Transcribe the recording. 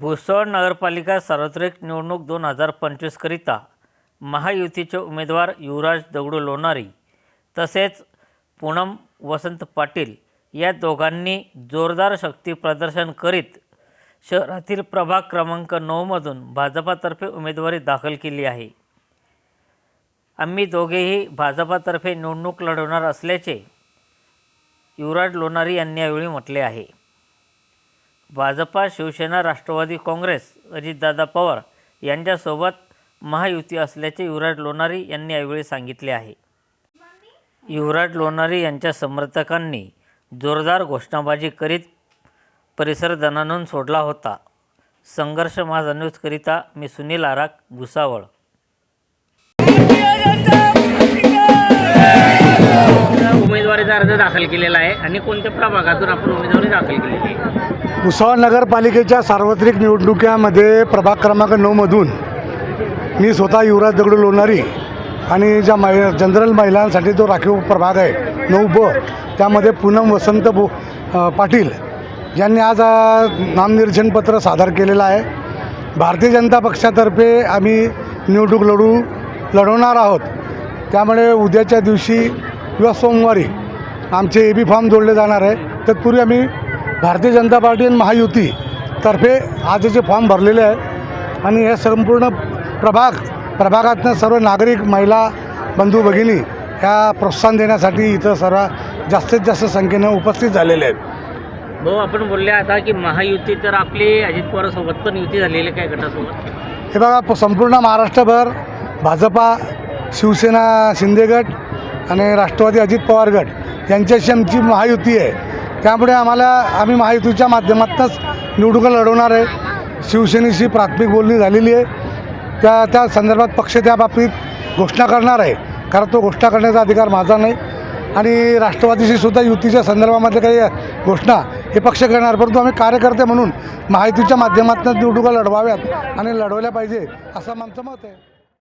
भुसळ नगरपालिका सार्वत्रिक निवडणूक दोन हजार पंचवीसकरिता महायुतीचे उमेदवार युवराज दगडू लोणारी तसेच पूनम वसंत पाटील या दोघांनी जोरदार शक्ती प्रदर्शन करीत शहरातील प्रभाग क्रमांक नऊमधून भाजपातर्फे उमेदवारी दाखल केली आहे. आम्ही दोघेही भाजपातर्फे निवडणूक लढवणार असल्याचे युवराज लोणारी यांनी यावेळी म्हटले आहे. भाजपा शिवसेना राष्ट्रवादी काँग्रेस अजितदादा पवार यांच्यासोबत महायुती असल्याचे युवराज लोणारी यांनी यावेळी सांगितले आहे. युवराज लोणारी यांच्या समर्थकांनी जोरदार घोषणाबाजी करीत परिसर दणानून सोडला होता. संघर्ष माझा न्यूजकरिता मी सुनील आराक भुसावळ. दाखल केलेला आहे आणि कोणत्या प्रभागातून आपण उमेदवारी दाखल केलेली आहे? भुसावळ नगरपालिकेच्या सार्वत्रिक निवडणुकीमध्ये प्रभाग क्रमांक नऊमधून मी स्वतः युवराज दगडू लोणारी आणि ज्या मै जनरल महिलांसाठी जो राखीव प्रभाग आहे नऊ ब त्यामध्ये पूनम वसंत बो पाटील यांनी आज अ, नामनिर्देशनपत्र सादर केलेलं आहे. भारतीय जनता पक्षातर्फे आम्ही निवडणूक लढू लढवणार आहोत. त्यामुळे उद्याच्या दिवशी किंवा सोमवारी आमचे ए बी फॉर्म जोडले जाणार आहे. तत्पूर्वी आम्ही भारतीय जनता पार्टी आणि महायुती तर्फे आजचे फॉर्म भरलेले आहे आणि हे संपूर्ण प्रभाग प्रभागातनं सर्व नागरिक महिला बंधू भगिनी ह्या प्रोत्साहन देण्यासाठी इथं सर्व जास्तीत जास्त संख्येनं उपस्थित झालेले आहेत. भाऊ आपण बोलले आता की महायुती तर आपली अजित पवारसोबत पण युती झालेली काय गटासोबत? हे बघा संपूर्ण महाराष्ट्रभर भाजपा शिवसेना शिंदे गट आणि राष्ट्रवादी अजित पवार गट यांच्याशी आमची महायुती आहे. त्यामुळे आम्हाला आम्ही महायुतीच्या माध्यमातूनच निवडणुका लढवणार आहे. शिवसेनेशी प्राथमिक बोलणी झालेली आहे. त्या त्या संदर्भात पक्ष त्या बाबतीत घोषणा करणार आहे. कारण तो घोषणा करण्याचा अधिकार माझा नाही. आणि राष्ट्रवादीशी सुद्धा युतीच्या संदर्भामध्ये काही घोषणा हे पक्ष करणार परंतु आम्ही कार्यकर्ते म्हणून महायुतीच्या माध्यमातून निवडणुका लढवाव्यात आणि लढवल्या पाहिजे असं आमचं मत आहे.